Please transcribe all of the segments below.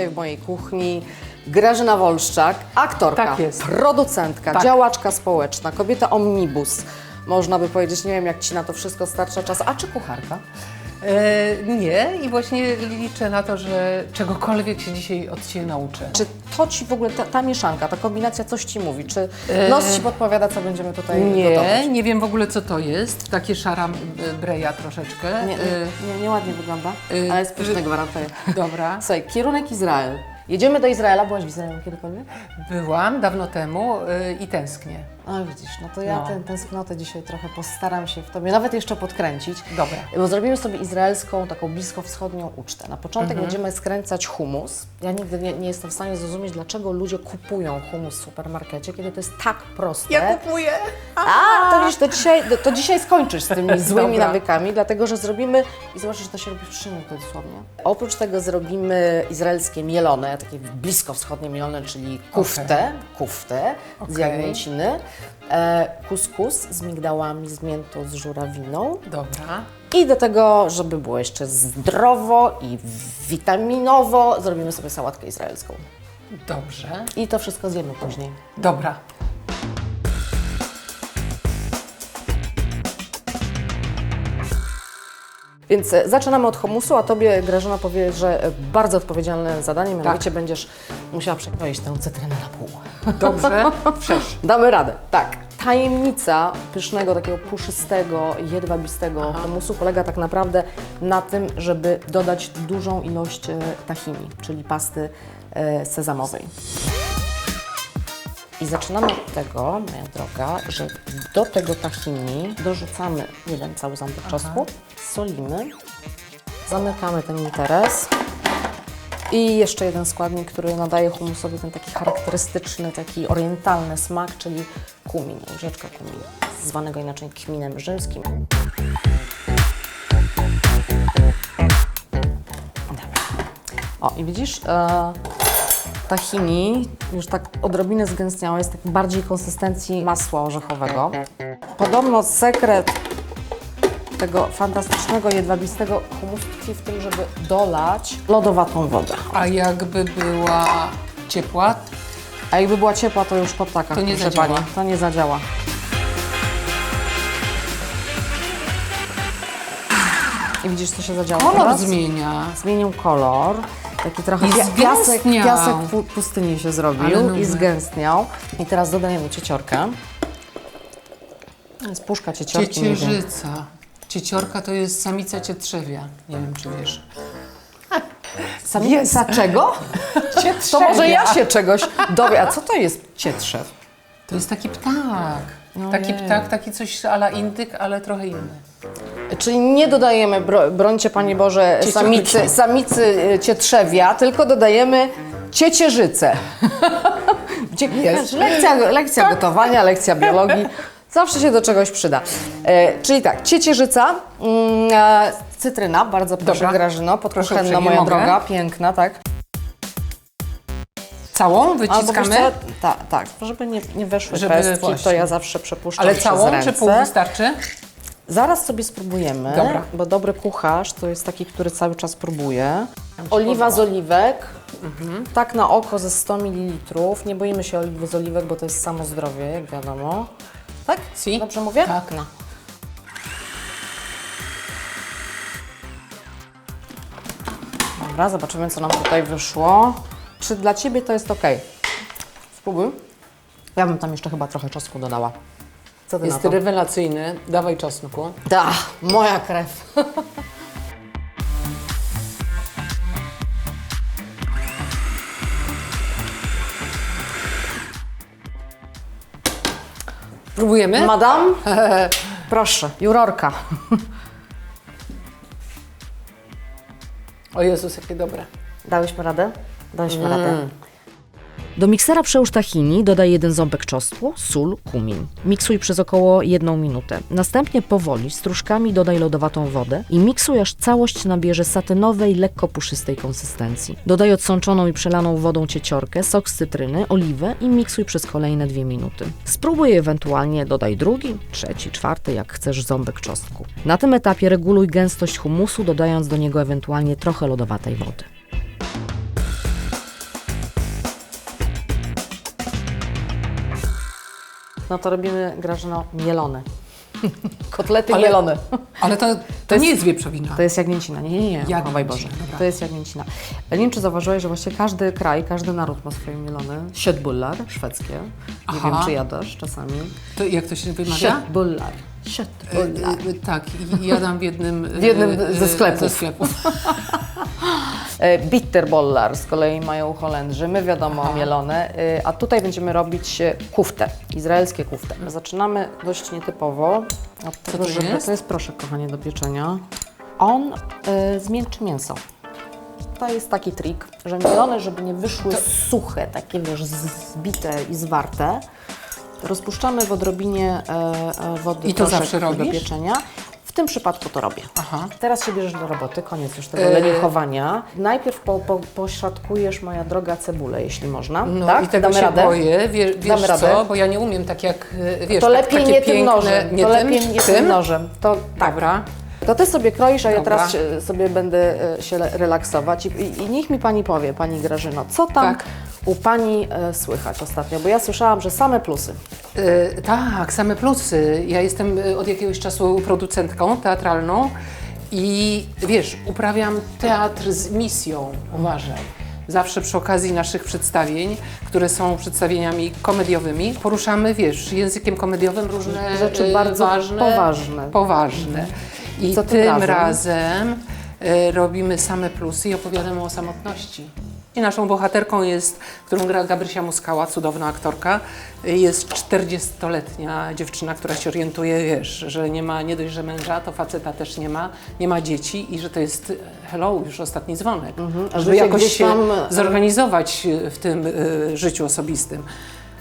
dzisiaj w mojej kuchni Grażyna Wolszczak, aktorka, Tak jest. producentka, Tak. działaczka społeczna, kobieta omnibus. Można by powiedzieć, nie wiem jak Ci na to wszystko starcza czas, a czy kucharka? E, nie i właśnie liczę na to, że czegokolwiek się dzisiaj od Ciebie nauczę. Czy to Ci w ogóle, ta, ta mieszanka, ta kombinacja coś Ci mówi? Czy nos Ci podpowiada, co będziemy tutaj Nie, gotować? nie wiem w ogóle co to jest. Takie szara e, breja troszeczkę. Nie, E, nie, nie, nieładnie wygląda, y, ale jest pyszne, gwarantuję. Dobra. Słuchaj, kierunek Izrael. Jedziemy do Izraela. Byłaś w Izraelu kiedykolwiek? Byłam dawno temu e, i tęsknię. A widzisz, no to ja No. tę tęsknotę dzisiaj trochę postaram się w Tobie nawet jeszcze podkręcić. Dobra. Bo zrobimy sobie izraelską, taką bliskowschodnią ucztę. Na początek Mhm. będziemy skręcać humus. Ja nigdy nie, nie jestem w stanie zrozumieć, dlaczego ludzie kupują humus w supermarkecie, kiedy to jest tak proste. kupuję. A, to widzisz, to dzisiaj, to, dzisiaj skończysz z tymi złymi Dobra. nawykami, dlatego że zrobimy i zobaczysz, że to się robi w 3 minuty dosłownie. Oprócz tego zrobimy izraelskie mielone, takie bliskowschodnie mielone, czyli kuftę, kuftę z Okej. jagnięciny, kuskus z migdałami, z miętą, z żurawiną. Dobra. I do tego, żeby było jeszcze zdrowo i witaminowo, zrobimy sobie sałatkę izraelską. Dobrze. I to wszystko zjemy później. Dobra. Więc e, zaczynamy od humusu, a Tobie Grażyna powie, że e, bardzo odpowiedzialne zadanie, mianowicie Tak. będziesz musiała przekroić tę cytrynę na pół. Dobrze. Przesz. Damy radę. Tak. Tajemnica pysznego, takiego puszystego, jedwabistego humusu polega tak naprawdę na tym, żeby dodać dużą ilość e, tahini, czyli pasty e, sezamowej. I zaczynamy od tego, moja droga, że do tego tahini dorzucamy jeden cały ząbek czosnku, solimy, zamykamy ten interes. I jeszcze jeden składnik, który nadaje humusowi ten taki charakterystyczny, taki orientalny smak, czyli kumin, łyżeczka kuminu, zwanego inaczej kminem rzymskim. Dobra. O, i widzisz, e, tahini już tak odrobinę zgęstniałe, jest tak bardziej konsystencji masła orzechowego. Podobno sekret tego fantastycznego, jedwabistego humusu tkwi w tym, żeby dolać lodowatą wodę. A jakby była ciepła, A jakby była ciepła, to już po ptakach, To nie proszę zadziała. Pani. To nie zadziała. I widzisz, co się zadziało kolor teraz? zmienia. Zmienił kolor. Taki trochę I pia- piasek, zgęstniał. piasek pu- pustyni się zrobił i zgęstniał. I teraz dodajemy cieciorkę. To jest puszka cieciorki. nie wiem. Ciecierzyca. Cieciorka to jest samica cietrzewia. Nie wiem, czy wiesz. Samica czego? To może ja się czegoś dowiem. A co to jest cietrzew? To jest taki ptak. Taki Ojej. ptak, taki coś ala indyk, ale trochę inny. Czyli nie dodajemy, bro, brońcie Panie Boże, samicy, samicy e, cietrzewia, tylko dodajemy ciecierzycę. Jest. Lekcja, lekcja gotowania, lekcja biologii. Zawsze się do czegoś przyda. E, czyli tak, ciecierzyca, mm, e, cytryna, bardzo proszę Dobra. Grażyno, uprzejmie, moja mogę? droga, piękna, tak? Całą Albo wiesz wyciskamy? co, tak, tak, żeby nie, nie weszły Żeby pestki, to właśnie. ja zawsze przepuszczam Ale przez całą, ręce. czy pół wystarczy? Zaraz sobie spróbujemy, Dobra. bo dobry kucharz to jest taki, który cały czas próbuje. Oliwa z oliwek, tak na oko ze 100 ml. Nie boimy się oliwy z oliwek, bo to jest samo zdrowie, jak wiadomo. Tak? Si. Dobrze mówię? Tak. No. Dobra, zobaczymy, co nam tutaj wyszło. Czy dla Ciebie to jest ok? Spróbuj. Ja bym tam jeszcze chyba trochę czosnku dodała. Co Ty Jest na to? rewelacyjny. Dawaj czosnku. Da, moja krew. Próbujemy? Madam? Proszę, jurorka. O Jezus, jakie dobre. Dałyśmy radę? Dałyśmy radę. Do miksera przełóż tahini, dodaj jeden ząbek czosnku, sól, kumin. Miksuj przez około jedną minutę. Następnie powoli, stróżkami dodaj lodowatą wodę i miksuj aż całość nabierze satynowej, lekko puszystej konsystencji. Dodaj odsączoną i przelaną wodą cieciorkę, sok z cytryny, oliwę i miksuj przez kolejne dwie minuty. Spróbuj ewentualnie dodaj drugi, trzeci, czwarty, jak chcesz ząbek czosnku. Na tym etapie reguluj gęstość humusu, dodając do niego ewentualnie trochę lodowatej wody. No to robimy, Grażyno, mielone. Kotlety Ale- mielone. Ale to, to, jest- nie jest wieprzowina. To jest jagnięcina. Nie, nie, nie. Jagnięcina, Boże. dobra. To jest jagnięcina. Nie wiem, czy zauważyłeś, że właściwie każdy kraj, każdy naród ma swoje mielone. Siedbullar, szwedzkie. Nie Aha. wiem, czy jadasz czasami. To jak to się wymawia? Siedbullar. E, Siedbullar. e, tak, i jadam w jednym, W jednym e, ze e, sklepów. Ze sklepów. E, Bitterbollar z kolei mają Holendrzy, my wiadomo mielone, e, a tutaj będziemy robić e, kuftę, izraelskie kuftę. Zaczynamy dość nietypowo od tego, to jest? to jest proszek, kochanie, do pieczenia. On e, zmiękczy mięso. To jest taki trik, że mielone, żeby nie wyszły suche, takie wiesz, zbite i zwarte, to rozpuszczamy w odrobinie e, e, wody I to zawsze do robisz? pieczenia. W tym przypadku to robię. Aha. Teraz się bierzesz do roboty, koniec już tego E, leniuchowania. Najpierw po, po, pośrodkujesz, moja droga, cebulę, jeśli można. No tak? i tego Damy się radę? boję, Wie, wiesz Damy co, radę? bo ja nie umiem tak jak, e, wiesz, To tak, lepiej takie nie tym piękne, nożem. nie to tym, lepiej nie tym? tym nożem. To, tak. Dobra. To ty sobie kroisz, a ja Dobra. teraz się, sobie będę e, się le- relaksować. I, i, I niech mi pani powie, pani Grażyno, co tam Tak. U pani e, słychać ostatnio? Bo ja słyszałam, że same plusy. E, tak, same plusy. Ja jestem e, od jakiegoś czasu producentką teatralną i wiesz, uprawiam teatr z misją, uważaj. Zawsze przy okazji naszych przedstawień, które są przedstawieniami komediowymi, poruszamy, wiesz, językiem komediowym różne Rzeczy e, bardzo ważne, poważne. Poważne. I Co tym tym razem? razem, e, robimy same plusy i opowiadamy o samotności. I naszą bohaterką jest, którą gra Gabrysia Muskała, cudowna aktorka, jest 40-letnia dziewczyna, która się orientuje, wiesz, że nie ma nie dość, że męża, to faceta też nie ma, nie ma dzieci i że to jest hello, już ostatni dzwonek. a Żeby jakoś się tam, zorganizować w tym e, życiu osobistym.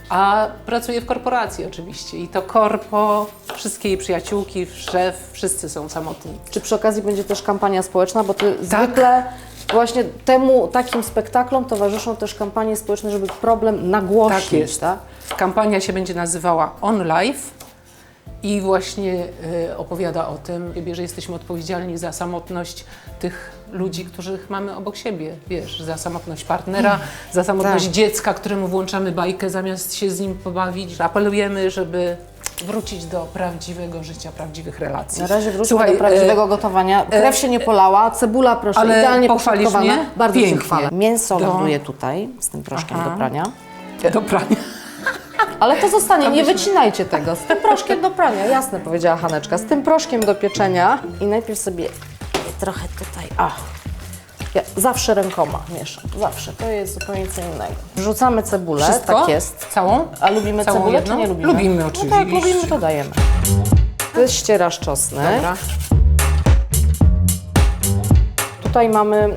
A pracuje w korporacji oczywiście i to korpo, wszystkie jej przyjaciółki, szef, wszyscy są samotni. Czy przy okazji będzie też kampania społeczna, bo ty Tak. zwykle właśnie temu takim spektaklom towarzyszą też kampanie społeczne, żeby problem nagłośnić, Tak jest. tak? Kampania się będzie nazywała On Life i właśnie e, opowiada o tym, że jesteśmy odpowiedzialni za samotność tych ludzi, których mamy obok siebie, wiesz, za samotność partnera, za samotność Tak. dziecka, któremu włączamy bajkę zamiast się z nim pobawić. Apelujemy, żeby wrócić do prawdziwego życia, prawdziwych relacji. Na razie wróćmy Słuchaj, do prawdziwego e, gotowania. Krew się nie polała, cebula proszę, ale idealnie poszatkowana. Bardzo się Pięknie. chwalę. Mięso Do- ląduje tutaj z tym proszkiem Aha. do prania. Do prania. Ale to zostanie, nie wycinajcie tego. Z tym proszkiem do prania, jasne powiedziała Haneczka. Z tym proszkiem do pieczenia i najpierw sobie trochę tutaj. Ja zawsze rękoma mieszam, zawsze. To jest zupełnie co innego. Wrzucamy cebulę, Wszystko? tak jest. Całą? A lubimy Całą cebulę, jedną? czy nie lubimy? Lubimy No oczywiście. tak, lubimy, to dajemy. To jest ścierasz czosnek. Dobra. Tutaj mamy mm,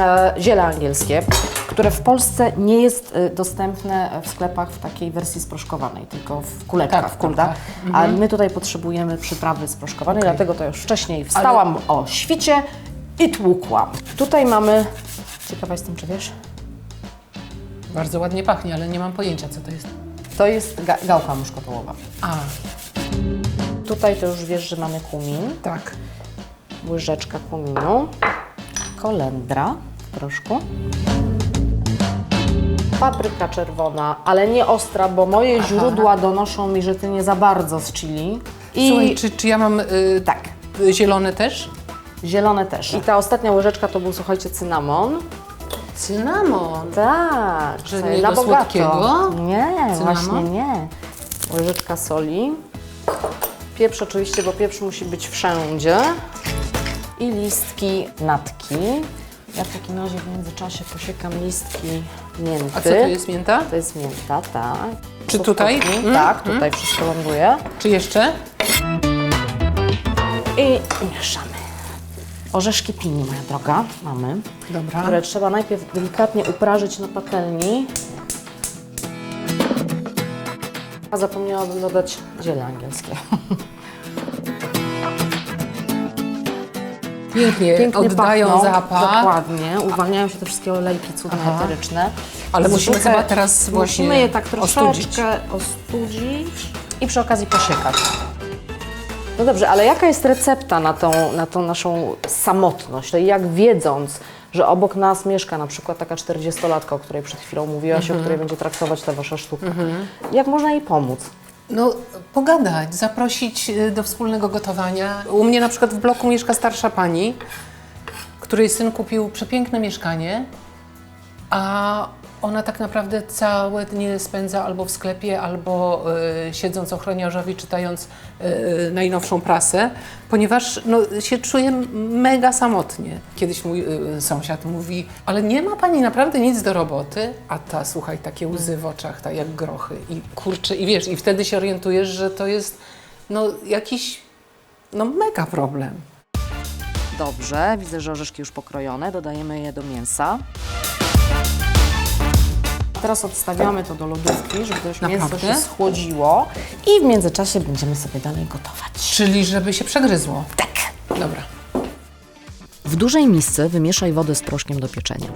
e, ziele angielskie, które w Polsce nie jest e, dostępne w sklepach w takiej wersji sproszkowanej, tylko w kuleczkach, Tak, w prawda? kulkach. A my tutaj potrzebujemy przyprawy sproszkowanej, dlatego to już wcześniej wstałam o świcie i tłukłam. Tutaj mamy, ciekawa jestem, czy wiesz, Bardzo ładnie pachnie, ale nie mam pojęcia, co to jest. to jest ga gałka muszkotołowa. A, Tutaj to już wiesz, że mamy kumin, tak. łyżeczka kuminu, kolendra w proszku, papryka czerwona, ale nie ostra, bo moje źródła donoszą mi, że ty nie za bardzo z chili. I Słuchaj, czy, czy ja mam y, tak, y, zielone też? Zielone też. I ta ostatnia łyżeczka to był, słuchajcie, cynamon. Cynamon. Tak, nie na bogato. słodkiego? Nie, Cynamon? właśnie nie. Łyżeczka soli. Pieprz oczywiście, bo pieprz musi być wszędzie. I listki natki. Ja w takim razie w międzyczasie posiekam listki mięty. A co to jest mięta? To jest mięta, tak. Czy Tu tutaj? Mm, Tak, tutaj wszystko ląduje. Czy jeszcze? I mieszamy. Orzeszki pini, moja droga, mamy. Dobra. Które trzeba najpierw delikatnie uprażyć na patelni. A zapomniałabym dodać ziele angielskie. Pięknie, Pięknie oddają pachną, zapach. Dokładnie, uwalniają się te wszystkie olejki cudne, Aha. eteryczne. Ale musimy chyba teraz właśnie Musimy je tak ostudzić. troszeczkę ostudzić i przy okazji posiekać. No dobrze, ale jaka jest recepta na tą, na tą naszą samotność? To jak wiedząc, że obok nas mieszka na przykład taka 40-latka, o której przed chwilą mówiłaś, Mhm. o której będzie traktować ta wasza sztuka, jak można jej pomóc? No, pogadać, zaprosić y, do wspólnego gotowania. U mnie na przykład w bloku mieszka starsza pani, której syn kupił przepiękne mieszkanie, a ona tak naprawdę całe dnie spędza albo w sklepie, albo y, siedząc ochroniarzowi, czytając y, najnowszą prasę, ponieważ no, się czuje mega samotnie. Kiedyś mój y, sąsiad mówi, ale nie ma pani naprawdę nic do roboty, a ta, słuchaj, takie łzy w oczach, tak jak grochy i kurczę, i wiesz, i wtedy się orientujesz, że to jest no, jakiś no, mega problem. Dobrze, widzę, że orzeszki już pokrojone. Dodajemy je do mięsa. Teraz odstawiamy to do lodówki, żeby też mięso Naprawdę? się schłodziło. I w międzyczasie będziemy sobie dalej gotować. Czyli żeby się przegryzło. Tak. Dobra. W dużej misce wymieszaj wodę z proszkiem do pieczenia.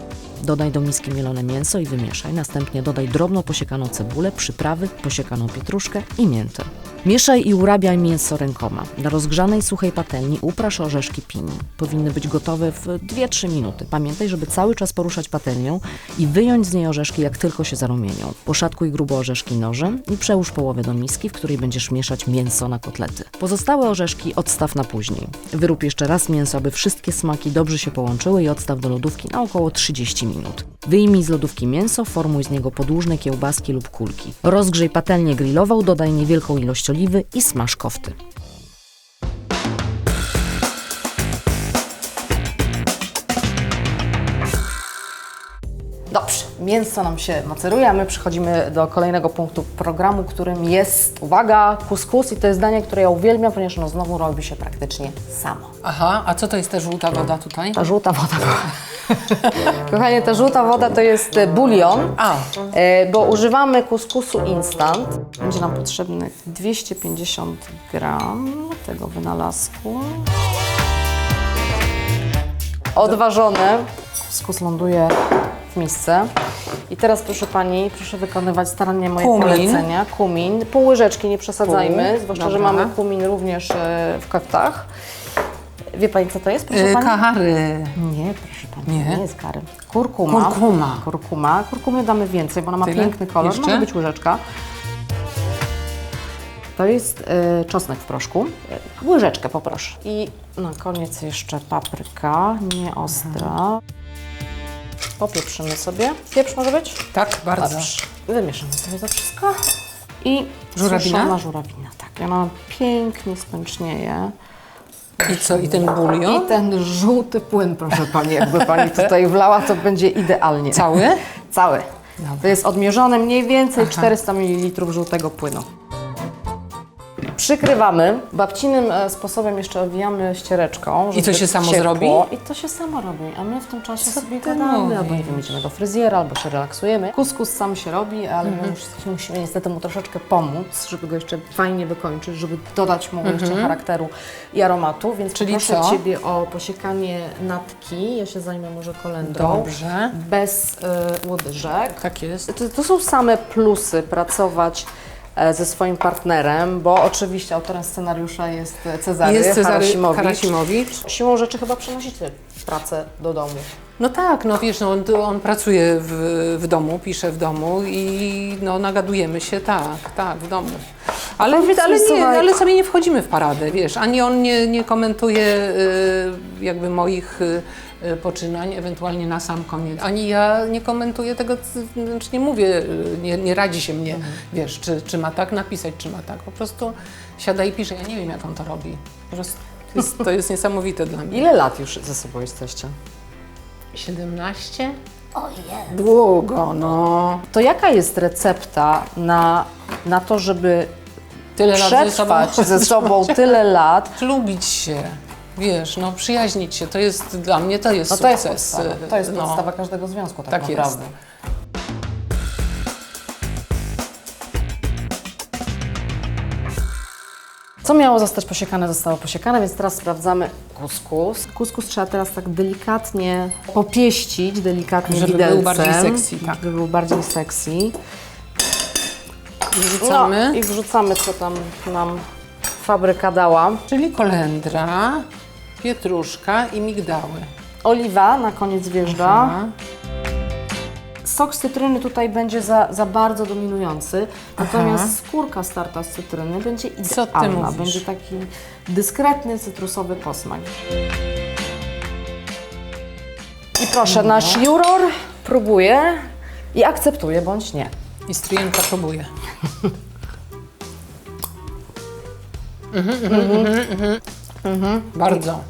Dodaj do miski mielone mięso i wymieszaj. Następnie dodaj drobno posiekaną cebulę, przyprawy, posiekaną pietruszkę i miętę. Mieszaj i urabiaj mięso rękoma. Na rozgrzanej suchej patelni uprasz orzeszki pini. Powinny być gotowe w 2-3 minuty. Pamiętaj, żeby cały czas poruszać patelnią i wyjąć z niej orzeszki, jak tylko się zarumienią. Poszatkuj grubo orzeszki nożem i przełóż połowę do miski, w której będziesz mieszać mięso na kotlety. Pozostałe orzeszki odstaw na później. Wyrób jeszcze raz mięso, aby wszystkie smaki dobrze się połączyły i odstaw do lodówki na około 30 minut. Wyjmij z lodówki mięso, formuj z niego podłużne kiełbaski lub kulki. Rozgrzej patelnię grillową, dodaj niewielką ilość oliwy i smaż kofty. Mięso nam się maceruje, a my przechodzimy do kolejnego punktu programu, którym jest, uwaga, kuskus i to jest danie, które ja uwielbiam, ponieważ ono znowu robi się praktycznie samo. Aha, a co to jest ta żółta woda tutaj? Ta żółta woda. Kochanie, ta żółta woda to jest bulion, A, e, bo używamy kuskusu instant. Będzie nam potrzebnych 250 gram tego wynalazku. Odważony. Kuskus ląduje misce. I teraz proszę Pani, proszę wykonywać starannie moje Kumin. polecenia. Kumin. Pół łyżeczki, nie przesadzajmy, Pół, zwłaszcza, że dobra. mamy kumin również e, w kaftach. Wie Pani, co to jest, proszę y, Pani? kary. Nie, proszę Pani, Nie? nie, jest kary. Kurkuma. Kurkuma. Kurkuma. Kurkumy damy więcej, bo ona ma Tyle? piękny kolor. Jeszcze? Może być łyżeczka. To jest y, czosnek w proszku. Łyżeczkę poproszę. I na koniec jeszcze papryka, nie ostra. Popieprzymy sobie. Pieprz może być? Tak, bardzo. Dobrze. Wymieszamy sobie to wszystko. I Żurawina? suszona żurawina, tak. I ona pięknie spęcznieje. I co, i ten bulion? I ten żółty płyn, proszę Pani, jakby Pani tutaj wlała, to będzie idealnie. Cały? Cały. To jest odmierzone mniej więcej 400 ml żółtego płynu. Przykrywamy. Babcinym e, sposobem jeszcze owijamy ściereczką. żeby to się samo ciepło. zrobi? I to się samo robi, a my w tym czasie Co sobie ty gadamy, albo nie mówisz? wiem, idziemy do fryzjera, albo się relaksujemy. Kuskus sam się robi, ale Mhm. my już musimy niestety mu troszeczkę pomóc, żeby go jeszcze fajnie wykończyć, żeby dodać mu jeszcze charakteru i aromatu, więc Mhm. Czyli proszę co? Ciebie o posiekanie natki. Ja się zajmę może kolendrą. Dobrze. Bez y, łodyżek. Tak jest. To, to są same plusy pracować ze swoim partnerem, bo oczywiście autorem scenariusza jest Cezary, Jest Cezary Harasimowicz. Karasimowicz. Siłą rzeczy chyba przenosicie pracę do domu. No tak, no wiesz, no, on, on pracuje w, w domu, pisze w domu i no, nagadujemy się, tak, tak, w domu. Ale, ale, nie, ale sobie nie wchodzimy w paradę, wiesz, ani on nie, nie komentuje y, jakby moich y, poczynań, ewentualnie na sam koniec, ani ja nie komentuję tego, znaczy nie mówię, y, nie, nie radzi się mnie, wiesz, czy, czy ma tak napisać, czy ma tak, po prostu siada i pisze, ja nie wiem jak on to robi, po prostu to jest, to jest niesamowite dla mnie. Ile lat już ze sobą jesteście? 17? Ojej. Długo, no. To jaka jest recepta na, na to, żeby Tyle lat ze sobą. przetrwać ze sobą tyle lat? Lubić się, wiesz, no przyjaźnić się, to jest dla mnie, to jest No to jest sukces. podstawa. To jest no. podstawa każdego związku tak, Tak jest. naprawdę. Co miało zostać posiekane, zostało posiekane, więc teraz sprawdzamy kuskus. Kuskus trzeba teraz tak delikatnie popieścić, delikatnie Żeby był widelcem, bardziej sexy, tak. Żeby był bardziej sexy. Wrzucamy, No i wrzucamy, co tam nam fabryka dała. czyli kolendra, pietruszka i migdały. Oliwa na koniec wjeżdża. Aha. sok z cytryny tutaj będzie za, za bardzo dominujący, natomiast skórka starta z cytryny będzie Co ty idealna. mówisz? Będzie taki dyskretny, cytrusowy posmak. I proszę, nasz juror próbuje i akceptuje bądź nie. I stryjenka próbuje. Mhm, mhm, mhm. Bardzo.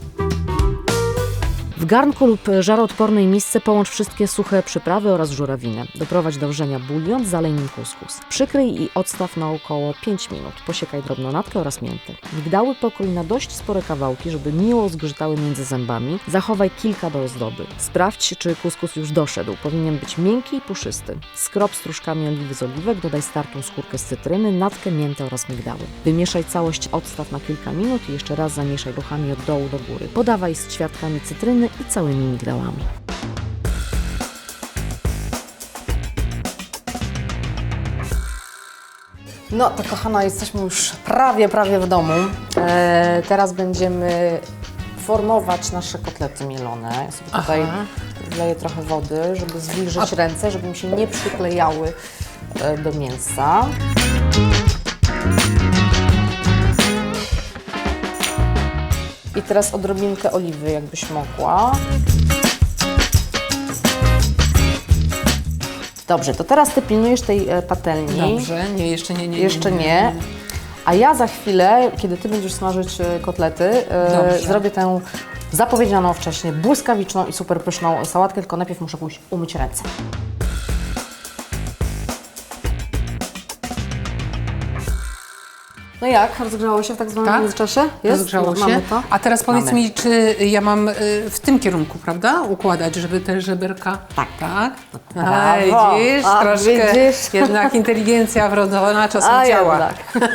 W garnku lub żaroodpornej misce połącz wszystkie suche przyprawy oraz żurawinę. Doprowadź do wrzenia bulion, zalej nim kuskus. Przykryj i odstaw na około 5 minut. Posiekaj drobną natkę oraz miętę. Migdały pokrój na dość spore kawałki, żeby miło zgrzytały między zębami. Zachowaj kilka do ozdoby. Sprawdź, czy kuskus już doszedł. Powinien być miękki i puszysty. Skrop strużkami oliwy z oliwek, dodaj startą skórkę z cytryny, natkę, miętę oraz migdały. Wymieszaj całość, odstaw na kilka minut i jeszcze raz zamieszaj ruchami od dołu do góry. Podawaj z ćwiartkami cytryny i całymi migdałami. No to kochana, jesteśmy już prawie, prawie w domu. E, teraz będziemy formować nasze kotlety mielone. Ja sobie tutaj Aha. wleję trochę wody, żeby zwilżyć ręce, żeby mi się nie przyklejały e, do mięsa. I teraz odrobinkę oliwy, jakbyś mogła. Dobrze, to teraz Ty pilnujesz tej e, patelni. Dobrze, nie, jeszcze nie, nie. Jeszcze nie. A ja za chwilę, kiedy Ty będziesz smażyć e, kotlety, e, Dobrze. zrobię tę zapowiedzianą wcześniej błyskawiczną i super pyszną sałatkę, tylko najpierw muszę pójść umyć ręce. No jak? Rozgrzało się w tak zwanym Tak? międzyczasie? Jest? Rozgrzało się. to? A teraz powiedz Mamy. mi, czy ja mam y, w tym kierunku, prawda, układać, żeby te żeberka... Tak. Tak? Brawo. A, widzisz, A, troszkę widzisz. jednak inteligencja wrodzona czasem A działa. jednak.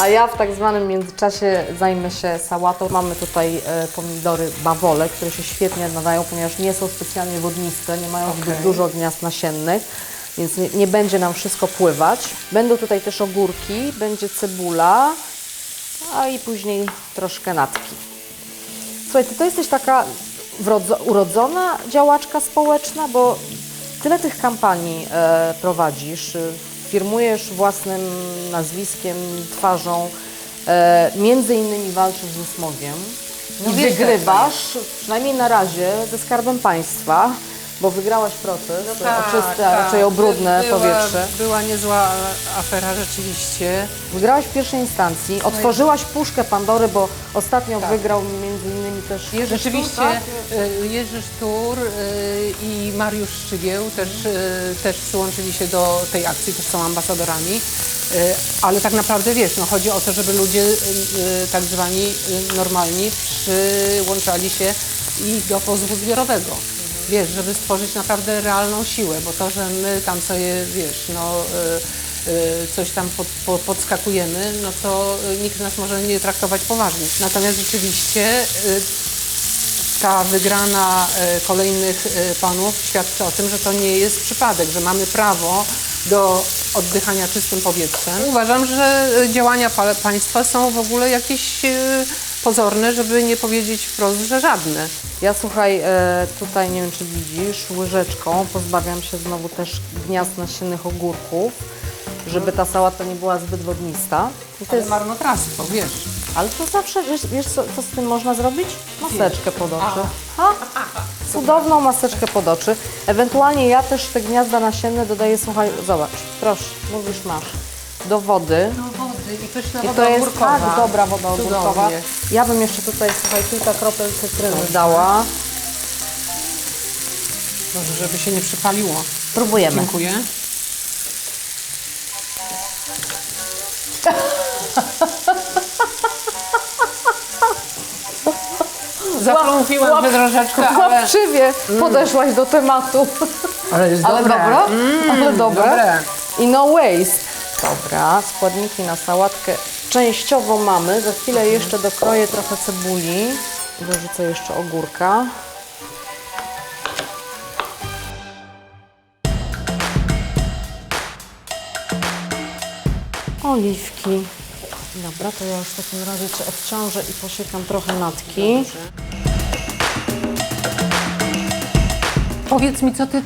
A ja w tak zwanym międzyczasie zajmę się sałatą. Mamy tutaj e, pomidory bawole, które się świetnie nadają, ponieważ nie są specjalnie wodniste, nie mają zbyt Okej. dużo gniazd nasiennych, więc nie, nie będzie nam wszystko pływać. Będą tutaj też ogórki, będzie cebula, a i później troszkę natki. Słuchaj, ty to jesteś taka urodzona działaczka społeczna, bo tyle tych kampanii e, prowadzisz, e, firmujesz własnym nazwiskiem, twarzą, e, między innymi walczysz ze smogiem No i wiesz, wygrywasz, przynajmniej na razie, ze Skarbem Państwa, bo wygrałaś proces o czyste, a raczej o brudne Tak, była, powietrze. Była niezła afera rzeczywiście. Wygrałaś w pierwszej instancji, otworzyłaś puszkę Pandory, bo ostatnio Tak. wygrał między innymi też Jerzy, rzeczywiście tak? y, Jerzy Sztur y, i Mariusz Szczygieł też, y, też przyłączyli się do tej akcji, też są ambasadorami. Ale tak naprawdę wiesz, no chodzi o to, żeby ludzie tak zwani normalni przyłączali się i do pozwu zbiorowego. Wiesz, żeby stworzyć naprawdę realną siłę, bo to, że my tam sobie, wiesz, no y, y, coś tam pod, po, podskakujemy, no to y, nikt nas może nie traktować poważnie. Natomiast rzeczywiście ta wygrana kolejnych panów świadczy o tym, że to nie jest przypadek, że mamy prawo do oddychania czystym powietrzem. Uważam, że działania pa- państwa są w ogóle jakieś pozorne, żeby nie powiedzieć wprost, że żadne. Ja słuchaj, e, tutaj nie wiem czy widzisz, łyżeczką pozbawiam się znowu też gniazd nasiennych ogórków, żeby ta sałata nie była zbyt wodnista. I to jest, marnotrawstwo, wiesz. ale to zawsze, wiesz, wiesz co, co z tym można zrobić? Maseczkę pod oczy. Ha? Cudowną maseczkę pod oczy. Ewentualnie ja też te gniazda nasienne dodaję, słuchaj, zobacz, proszę, mówisz masz, do wody. Do wody i pyszna I woda to jest ogórkowa. tak dobra woda ogórkowa. Cudownie. Ja bym jeszcze tutaj, słuchaj, kilka kropel cytryny dała. Może, żeby się nie przypaliło. Próbujemy. Dziękuję. Zapląfiłam się troszeczkę, ale... Łapczywie podeszłaś do tematu. Ale jest Ale dobre. dobra, ale dobre. dobre. I no waste. Dobra, składniki na sałatkę częściowo mamy. Za chwilę jeszcze dokroję trochę cebuli. Dorzucę jeszcze ogórka. Oliwki. Dobra, to ja już w takim razie Cię odciążę i posiekam trochę natki. Powiedz mi, co ty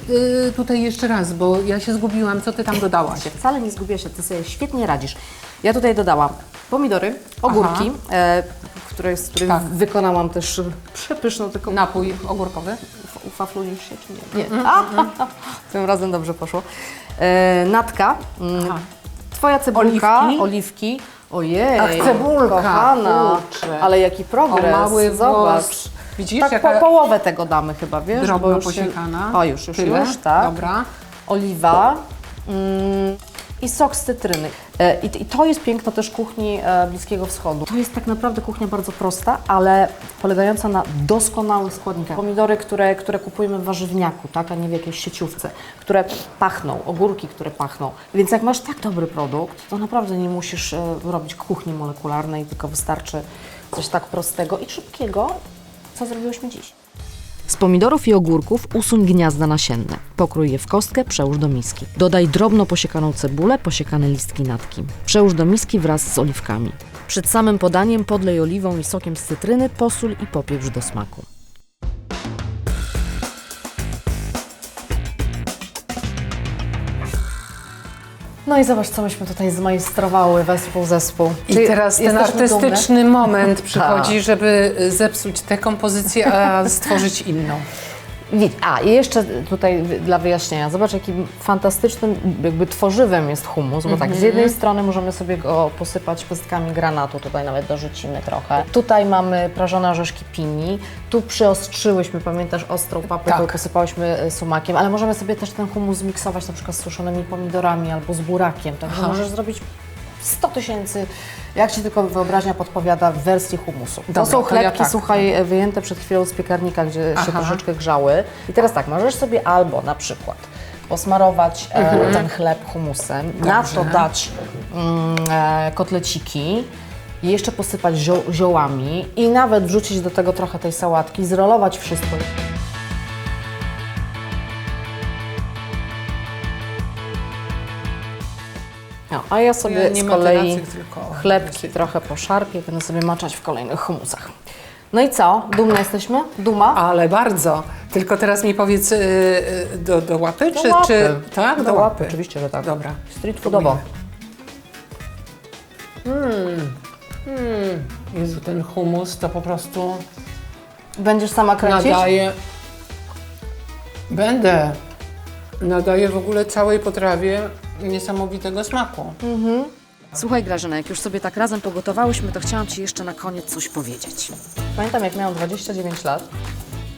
y, tutaj jeszcze raz, bo ja się zgubiłam, co ty tam dodałaś? Wcale nie zgubiłaś się, ty sobie świetnie radzisz. Ja tutaj dodałam pomidory, ogórki, e, które, z których Tak. wykonałam też przepyszną taką Napój ogórkowy? Ufaflujesz się czy nie? Nie. A, tym razem dobrze poszło. E, natka, mm, Aha. twoja cebulka, Oliwki. oliwki. Ojej, Ach, cebulka, kochana, kurczę. ale jaki progres, O, mały zobacz. Widzisz, tak jaka po, połowę tego damy chyba, wiesz? drobno już się- posiekana. O, już, już, Tyle? już, tak. Dobra. Oliwa mm, i sok z cytryny. E, I, I to jest piękno też kuchni e, Bliskiego Wschodu. To jest tak naprawdę kuchnia bardzo prosta, ale polegająca na doskonałych składnikach. Pomidory, które, które kupujemy w warzywniaku, tak, a nie w jakiejś sieciówce, które pachną, ogórki, które pachną. Więc jak masz tak dobry produkt, to naprawdę nie musisz e, robić kuchni molekularnej, tylko wystarczy coś tak prostego i szybkiego, co zrobiłyśmy dziś. Z pomidorów i ogórków usuń gniazda nasienne. Pokrój je w kostkę, przełóż do miski. Dodaj drobno posiekaną cebulę, posiekane listki natki. Przełóż do miski wraz z oliwkami. Przed samym podaniem podlej oliwą i sokiem z cytryny, posól i popieprz do smaku. No i zobacz, co myśmy tutaj zmajstrowały wespół zespół. I Czy teraz ten artystyczny moment przychodzi, Tak. żeby y, zepsuć tę kompozycję, a stworzyć inną. A, i jeszcze tutaj dla wyjaśnienia, zobacz jakim fantastycznym jakby tworzywem jest humus, bo tak, z jednej strony możemy sobie go posypać pestkami granatu, tutaj nawet dorzucimy trochę. Tutaj mamy prażone orzeszki pini, tu przyostrzyłyśmy, pamiętasz, ostrą papryką, Tak. posypałyśmy e, sumakiem, ale możemy sobie też ten humus zmiksować na przykład z suszonymi pomidorami albo z burakiem, także możesz zrobić 100 tysięcy, jak Ci tylko wyobraźnia podpowiada, w wersji humusu. Dobra, to są to ja chlebki, tak. słuchaj, e, wyjęte przed chwilą z piekarnika, gdzie się Aha. troszeczkę grzały. I teraz tak, możesz sobie albo na przykład posmarować e, ten chleb humusem, na to Dobrze. dać mm, e, kotleciki, jeszcze posypać zio ziołami i nawet wrzucić do tego trochę tej sałatki, zrolować wszystko. No, a ja sobie Ja nie z kolei chlebki trochę poszarpię, będę sobie maczać w kolejnych humusach. No i co? Dumne jesteśmy? Duma? Ale bardzo. Tylko teraz mi powiedz y, y, do, do łapy, Do czy, łapy. czy tak? Do, łapy. Oczywiście, że tak. Dobra. Street foodowo. Jezu, ten humus to po prostu Będziesz sama kręcić? nadaje... Będę. Nadaje w ogóle całej potrawie niesamowitego smaku. Słuchaj Grażyna, jak już sobie tak razem pogotowałyśmy, to chciałam Ci jeszcze na koniec coś powiedzieć. Pamiętam, jak miałam 29 lat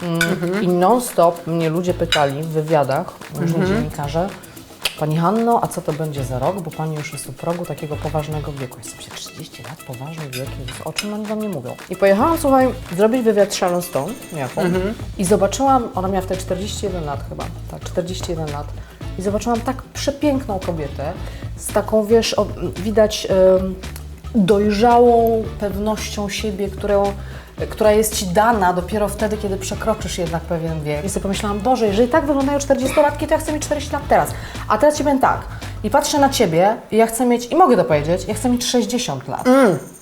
mm, i non-stop mnie ludzie pytali w wywiadach, różni dziennikarze, Pani Hanno, a co to będzie za rok, bo Pani już jest u progu takiego poważnego wieku. Jestem się 30 lat, poważny wiek, Jezus, o czym oni do mnie mówią? I pojechałam, słuchaj, zrobić wywiad z Sharon Stone, niejako, i zobaczyłam, ona miała wtedy 41 lat chyba, tak, 41 lat, i zobaczyłam tak przepiękną kobietę, z taką, wiesz, o, widać dojrzałą pewnością siebie, którą, która jest Ci dana dopiero wtedy, kiedy przekroczysz jednak pewien wiek. I sobie pomyślałam, Boże, jeżeli tak wyglądają 40-latki, to ja chcę mieć 40 lat teraz. A teraz Ci powiem tak, i patrzę na Ciebie i ja chcę mieć, i mogę to powiedzieć, ja chcę mieć 60 lat.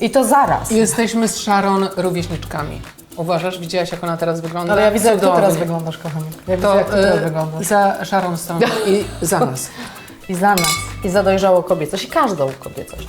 I to zaraz. Jesteśmy z Sharon rówieśniczkami. Uważasz? Widziałaś, jak ona teraz wygląda? Ale ja widzę, jak Ty Cudownie. teraz wyglądasz, kochanie. Ja widzę, To jak Ty teraz y, wyglądasz. za Sharon Stone i za nas. I za nas. I za dojrzałą kobiecość. I każdą kobiecość.